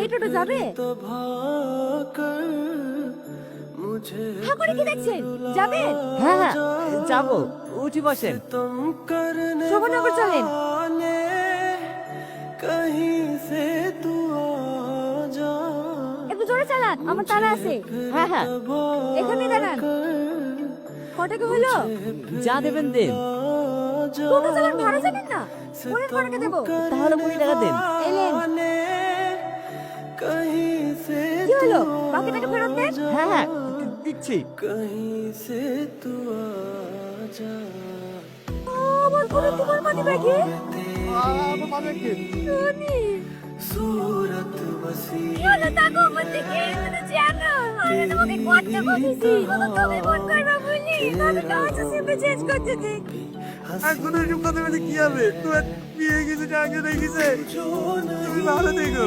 এই টোটো যাবে? হা করে কি দেখছেন? যাবে? হ্যাঁ হ্যাঁ যাব। উঠি বসেন। শোভনগর চলেন। একটু জোরে চালান আমার তারা আছে। হ্যাঁ হ্যাঁ। এখানে দাঁড়ান। কটাকে হলো যা দেবেন দেন। টোটো চালান ভাড়া যাবেন না? ভাড়াকে দেবো। তাহলে কুড়ি টাকা দেন। হলো? বাকি টাকা ফেরত দেন হ্যাঁ হ্যাঁ দিচ্ছি। আমার ঘরে তোমার মানি ব্যাগে টনি কি হলো তাকো আমার দিকে? তুমি জানো আমি তোমাকে কত বলেছি তুমি ফোন করবে বলি। আমি কাছে সিমে চেঞ্জ করতে দিই এখন এরকম কথা বলে কি হবে? তোমার বিয়ে গেছে টাকা রেখেছে। তুমি ভালো থেকো।